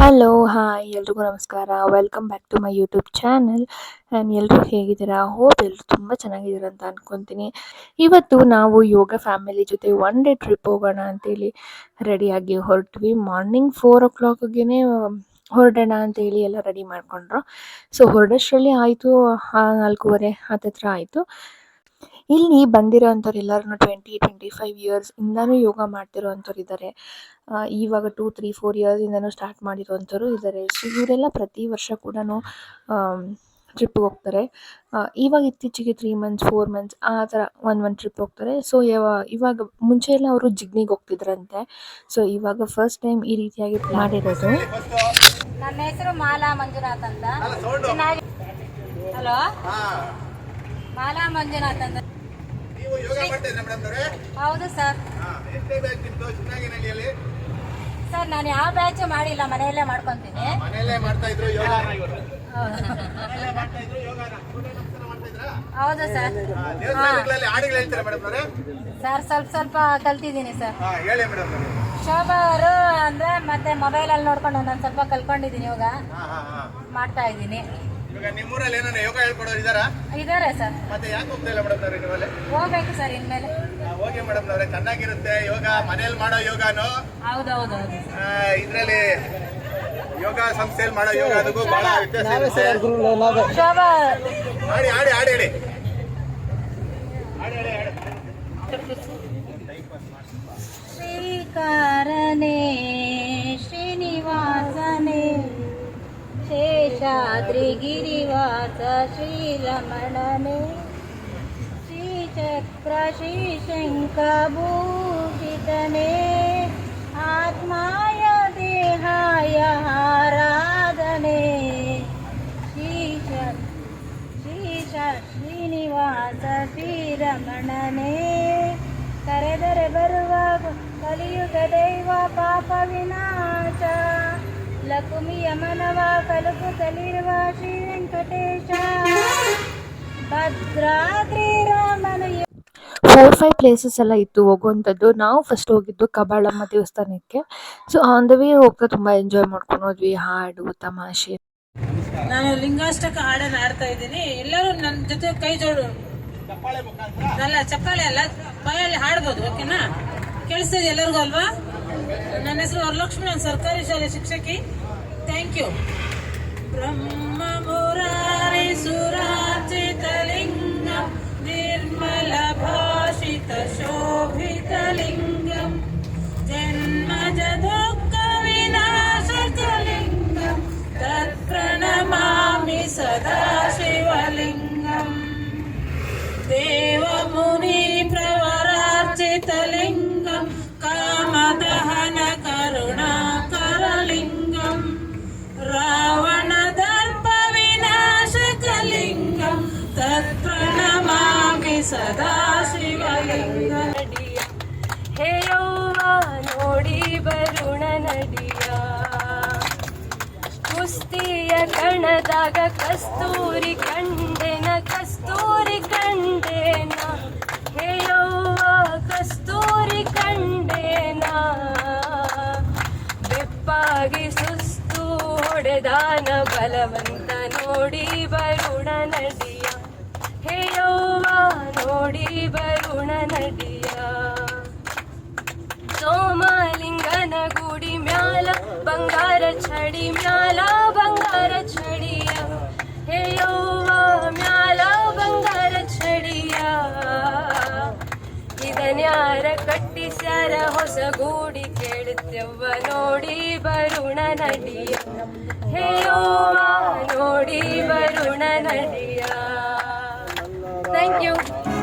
Hello hi ಎಲ್ರಿಗೂ ನಮಸ್ಕಾರ. Welcome back to my YouTube channel ನಾನು ಎಲ್ಲರೂ ಹೇಗಿದ್ದೀರಾ? ಹೋಪ್ ಎಲ್ಲರೂ ತುಂಬ ಚೆನ್ನಾಗಿದ್ದೀರಾ ಅಂತ ಅಂದ್ಕೊತೀನಿ ಇವತ್ತು ನಾವು ಯೋಗ ಫ್ಯಾಮಿಲಿ ಜೊತೆ ಒನ್ ಡೇ ಟ್ರಿಪ್ ಹೋಗೋಣ ಅಂತೇಳಿ ರೆಡಿಯಾಗಿ ಹೊರಟ್ವಿ. ಮಾರ್ನಿಂಗ್ ಫೋರ್ ಓ ಕ್ಲಾಕ್ಗೆ ಹೊರಡೋಣ ಅಂತೇಳಿ ಎಲ್ಲ ರೆಡಿ ಮಾಡಿಕೊಂಡ್ರು. ಸೊ ಹೊರಡೋಷ್ಟರಲ್ಲಿ ಆಯಿತು ನಾಲ್ಕೂವರೆ, ಹತ್ತತ್ರ ಆಯಿತು. ಇಲ್ಲಿ ಬಂದಿರೋ ಅಂಥವ್ರು ಎಲ್ಲರೂ ಟ್ವೆಂಟಿ ಟ್ವೆಂಟಿ ಫೈವ್ ಇಯರ್ಸ್ ಇಂದನೂ ಯೋಗ ಮಾಡ್ತಿರೋ ಅಂಥವ್ರು ಇದ್ದಾರೆ ಇವಾಗ ಟೂ ತ್ರೀ ಫೋರ್ ಇಯರ್ಸಿಂದನೂ ಸ್ಟಾರ್ಟ್ ಮಾಡಿರೋವಂಥವ್ರು ಇದ್ದಾರೆ ಸೊ ಇವರೆಲ್ಲ ಪ್ರತಿ ವರ್ಷ ಕೂಡ ಟ್ರಿಪ್ಗೆ ಹೋಗ್ತಾರೆ. ಇವಾಗ ಇತ್ತೀಚೆಗೆ ತ್ರೀ ಮಂತ್ಸ್ ಫೋರ್ ಮಂತ್ಸ್ ಆ ಥರ ಒನ್ ಒನ್ ಟ್ರಿಪ್ ಹೋಗ್ತಾರೆ. ಸೊ ಇವಾಗ ಮುಂಚೆ ಎಲ್ಲ ಅವರು ಜಿಗ್ನಿಗೆ ಹೋಗ್ತಿದ್ರಂತೆ. ಸೊ ಇವಾಗ ಫಸ್ಟ್ ಟೈಮ್ ಈ ರೀತಿಯಾಗಿ ಮಾಡಿರೋದು. ನನ್ನ ಹೆಸರು ಮಾಲಾ ಮಂಜುನಾಥ್ ಅಂತ. ಹಲೋ ಮಾಲಾ ಮಂಜುನಾಥ್ ಅಂತ ನೀವು ಯೋಗ ಮಾಡ್ತೀರಾ ಮೇಡಮ್ ಅವರೇ? ಹೌದು ಸರ್ ಎಷ್ಟೇ ಬ್ಯಾಚ್ ನಿಮ್ದು ಚಿನ್ನಾಗಿನಹಳ್ಳಿಯಲ್ಲಿ ಸರ್ ನಾನು ಯಾವ ಬ್ಯಾಚ್ ಮಾಡಿಲ್ಲ ಮನೆಯಲ್ಲೇ ಮಾಡ್ಕೊಂತೀನಿ. ಮನೆಯಲ್ಲೇ ಮಾಡ್ತಾ ಇದ್ರು ಯೋಗ. ಹೌದು. ಮನೆಯಲ್ಲೇ ಮಾಡ್ತಾ ಇದ್ರು ಯೋಗನ ಸೂರ್ಯ ನಮಸ್ಕಾರ ಮಾಡ್ತಾ ಇದ್ರಾ? ಹೌದು ಸರ್ ದೇವಸ್ಥಾನಗಳಲ್ಲಿ ಹಾಡುಗಳು ಹೇಳ್ತೀರಾ ಮೇಡಮ್ ಅವರೇ? ಸರ್ ಸ್ವಲ್ಪ ಸ್ವಲ್ಪ ಕಲ್ತಿದ್ದೀನಿ ಸರ್ ಹಾ ಹೇಳಿ ಮೇಡಮ್ ಅವರೇ. ಶೋಭಾ ಅವರು ಅಂದ್ರೆ ಮತ್ತೆ ಮೊಬೈಲಲ್ಲಿ ನೋಡ್ಕೊಂಡು ನಾನು ಸ್ವಲ್ಪ ಕಲ್ಕೊಂಡಿದ್ದೀನಿ ಇವಾಗ ಮಾಡ್ತಾ ಇದ್ದೀನಿ. ಇವಾಗ ನಿಮ್ಮೂರಲ್ಲಿ ಏನಾರ ಯೋಗ ಹೇಳ್ಕೊಡೋರು ಇದಾರಾ ಇದಾರೆ ಸರ್. ಮತ್ತೆ ಯಾಕೆ ಹೋಗ್ತಾ ಇಲ್ಲ ಮೇಡಮ್ ಅವರೇ ನೀವಲ್ಲಿ ಹೋಗ್ಬೇಕು ಸರ್ ಇನ್ಮೇಲೆ. ಹೋಗಿ ಮೇಡಮ್ ಅವರೇ ಚೆನ್ನಾಗಿರುತ್ತೆ ಯೋಗ ಮನೇಲಿ ಮಾಡೋ ಯೋಗನು? ಹೌದೌದು ಹೌದು ಇದರಲ್ಲಿ ಯೋಗ ಸಂಸ್ಥೆಯಲ್ಲಿ ಮಾಡೋ ಯೋಗ ಅದಕ್ಕೂ ಬಹಳ ವ್ಯತ್ಯಾಸ ಇರುತ್ತೆ ಶೋಭಾ. ಆಡಿ ಆಡಿ ಆಡಿ ಹೇಳಿ ಶ್ರೀಕಾರನೆ ಶೇಷಾದ್ರಿ ಗಿರಿವಾಸ ಶ್ರೀರಮಣನೆ ಶ್ರೀಚಕ್ರ ಶ್ರೀಶಂಕಭೂಷಿತನೆ ಆತ್ಮಾಯ ದೇಹಾಯ ಆರಾಧನೆ ಶ್ರೀಶ ಶ್ರೀಶ ಶ್ರೀನಿವಾಸ ಶ್ರೀರಮಣನೇ ಕರೆದರೆ ಬರುವ ಕಲಿಯುಗ ದೈವ ಪಾಪ ವಿನಾಶ ಲಕುಮಿಯ ಯಮನವ ಕಲುಕುತ್ತಲಿರುವ ಶ್ರೀ ವೆಂಕಟೇಶ. ಭದ್ರಾದ್ರಿ ರಾಮನ ಫೋರ್ ಫೈವ್ ಪ್ಲೇಸಸ್ ಎಲ್ಲ ಇತ್ತು ಹೋಗುವಂಥದ್ದು. ನಾವು ಫಸ್ಟ್ ಹೋಗಿದ್ದು ಕಬಾಳಮ್ಮ ದೇವಸ್ಥಾನಕ್ಕೆ. ಸೊ ಆನ್ ದ ವೇ ಹೋಗ್ತಾ ತುಂಬ ಎಂಜಾಯ್ ಮಾಡ್ಕೊಂಡು ಹೋದ್ವಿ. ಹಾಡು ತಮಾಷೆ. ನಾನು ಲಿಂಗಾಷ್ಟಕ ಹಾಡನ್ನ ಹಾಡ್ತಾ ಇದ್ದೀನಿ. ಎಲ್ಲರೂ ನನ್ನ ಜೊತೆ ಕೈ ಜೋಡು. ಅಲ್ಲ ಚಪ್ಪಾಳೆ ಅಲ್ಲ ಬಾಯಲ್ಲಿ ಹಾಡ್ಬೋದು ಓಕೆನಾ ಕೇಳಿಸ್ತದೆ ಎಲ್ಲರಿಗೂ ಅಲ್ವಾ? ನನ್ನ ಹೆಸರು ವರಲಕ್ಷ್ಮಿ ನಾನು ಸರ್ಕಾರಿ ಶಾಲೆ ಶಿಕ್ಷಕಿ. ಥ್ಯಾಂಕ್ ಯು ಬ್ರಹ್ಮ ಮುರಾರಿ ಸುರಾರ್ಚಿತ ನೋಡಿ ಕುಸ್ತಿಯ ಕಣದಾಗ ಕಸ್ತೂರಿ ಕಂಡೆನ, ಕಸ್ತೂರಿ ಕಂಡೇನ. ಹೇ ಯವ್ವ ಕಸ್ತೂರಿ ಕಂಡೇನ. ಬೆಪ್ಪಾಗಿ ಸುಸ್ತು ಹೊಡೆದಾನ ಬಲವಂತ, ನೋಡಿ ಬರುಣ ನಡಿಯ. ಹೇ ಯವ್ವ ನೋಡಿ ಬರುಣ ನಡಿಯ ಸೋಮಲಿಂಗನ ಗುಡಿ ಮ್ಯಾಲ ಬಂಗಾರ ಛಡಿ ಮ್ಯಾಲ ಬಂಗಾರ ಛಡಿಯ ಹೇ ಯವ್ವ ಮ್ಯಾಲ ಬಂಗಾರ ಛಡಿಯ ಇದನ್ಯಾರ ಕಟ್ಟಿಸ್ಯಾರ ಹೊಸ ಗೂಡಿ ಕೇಳುತ್ತವ್ವ ನೋಡಿ ಬರುಣ ನಡಿಯ ಹೇ ಯವ್ವ ನೋಡಿ ಬರುಣ ನಡಿಯ ಥ್ಯಾಂಕ್ ಯು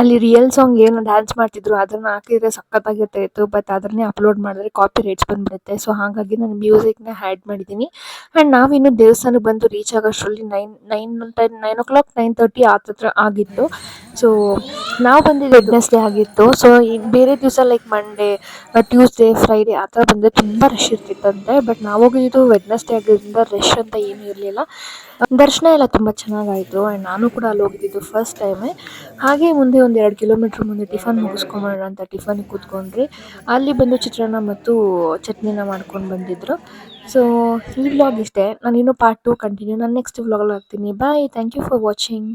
ಅಲ್ಲಿ ರಿಯಲ್ ಸಾಂಗ್ ಏನು ಡ್ಯಾನ್ಸ್ ಮಾಡ್ತಿದ್ರು ಅದನ್ನು ಹಾಕಿದ್ರೆ ಸಖತ್ತಾಗಿರ್ತಾ ಇತ್ತು ಬಟ್ ಅದನ್ನೇ ಅಪ್ಲೋಡ್ ಮಾಡಿದ್ರೆ ಕಾಪಿ ರೇಟ್ಸ್ ಬಂದ್ಬಿಡುತ್ತೆ. ಸೊ ಹಾಗಾಗಿ ನಾನು ಮ್ಯೂಸಿಕ್ನ ಆ್ಯಡ್ ಮಾಡಿದ್ದೀನಿ ಆ್ಯಂಡ್ ನಾವಿನ್ನು ದೇವಸ್ಥಾನಕ್ಕೆ ಬಂದು reach ಆಗೋಷ್ಟರಲ್ಲಿ nine nine ten nine o'clock nine thirty ಹತ್ರ ಆಗಿತ್ತು. ಸೊ ನಾವು ಬಂದಿದ್ದು ವೆಡ್ನೆಸ್ಡೇ ಆಗಿತ್ತು. ಸೊ ಈಗ ಬೇರೆ ದಿವಸ ಲೈಕ್ ಮಂಡೇ ಟ್ಯೂಸ್ಡೇ ಫ್ರೈಡೇ ಆ ಥರ ಬಂದರೆ ತುಂಬ ರಶ್ ಇರ್ತಿತ್ತಂತೆ ಬಟ್ ನಾವು ಹೋಗಿದ್ದು ವೆಡ್ನೆಸ್ಡೇ ಆಗಿದ್ದರಿಂದ ರಶ್ ಅಂತ ಏನೂ ಇರಲಿಲ್ಲ. ದರ್ಶನ ಎಲ್ಲ ತುಂಬ ಚೆನ್ನಾಗಾಯಿತು ಆ್ಯಂಡ್ ನಾನು ಕೂಡ ಅಲ್ಲಿ ಹೋಗಿದ್ದು ಫಸ್ಟ್ ಟೈಮೇ ಹಾಗೆ ಮುಂದೆ ಒಂದು ಎರಡು ಕಿಲೋಮೀಟ್ರ್ ಮುಂದೆ ಟಿಫನ್ ಮುಗಿಸ್ಕೊಂಬೋಣ ಅಂತ ಟಿಫನ್ ಕೂತ್ಕೊಂಡ್ರಿ ಅಲ್ಲಿ ಬಂದು ಚಿತ್ರಾನ್ನ ಮತ್ತು ಚಟ್ನಿನ ಮಾಡ್ಕೊಂಡು ಬಂದಿದ್ದರು ಸೊ ಈ ವ್ಲಾಗ್ ಇಷ್ಟೇ. ನಾನು ಇನ್ನೂ ಪಾರ್ಟ್ ಟು ಕಂಟಿನ್ಯೂ ನಾನು ನೆಕ್ಸ್ಟ್ ವ್ಲಾಗಲ್ಲಿ ಹಾಕ್ತೀನಿ bye thank you for watching